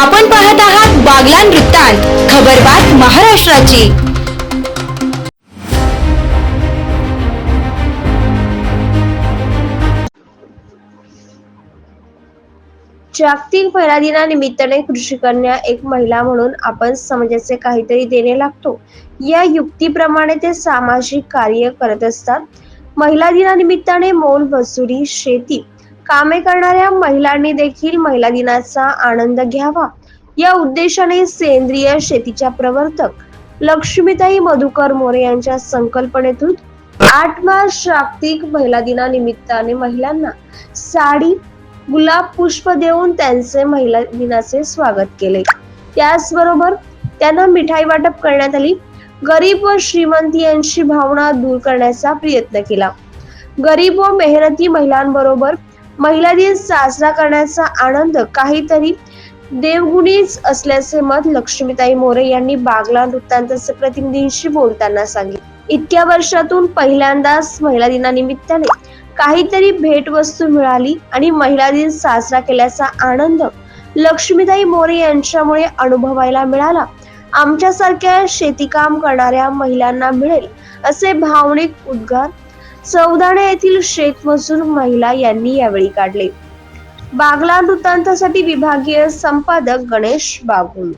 आपण पाहत आहात बागलान वृत्तांत खबरबात महाराष्ट्राची. जागतिक महिला दिनानिमित्ताने कृषी कन्या एक महिला म्हणून आपण समाजाचे काहीतरी देणे लागतो. या युक्तीप्रमाणे ते सामाजिक कार्य करत असतात. महिला दिनानिमित्ताने मोल मजुरी शेती कामे करणाऱ्या महिलांनी देखील महिला दिनाचा आनंद घ्यावा. या उद्देशाने सेंद्रिय शेतीच्या प्रवर्तक लक्ष्मीताई मधुकर मोरे यांच्या संकल्पनेतून आठ मार्च जागतिक महिला दिनानिमित्ताने महिलांना साडी गुलाब पुष्प देऊन त्यांचे महिला दिनाचे स्वागत केले. त्याचबरोबर त्यांना मिठाई वाटप करण्यात आली. गरीब व श्रीमंत यांची भावना दूर करण्याचा प्रयत्न केला. गरीब व मेहनती महिलांबरोबर महिला दिन साजरा करण्याचा आनंद काहीतरी देवगुणीच असल्याचे मत लक्ष्मीताई मोरे यांनी बागला वृत्तांतचे प्रतिनिधींशी बोलताना सांगितले. इतक्या वर्षातून पहिल्यांदाच महिला दिनानिमित्ताने काहीतरी भेटवस्तू मिळाली आणि महिला दिन साजरा केल्याचा आनंद लक्ष्मीताई मोरे यांच्यामुळे अनुभवायला मिळाला. आमच्यासारख्या शेतीकाम करणाऱ्या महिलांना मिळेल असे भावनिक उद्गार चौदाणे येथील शेतमजूर महिला यांनी यावेळी काढले. बागला वृत्तांतासाठी विभागीय संपादक गणेश बागुल.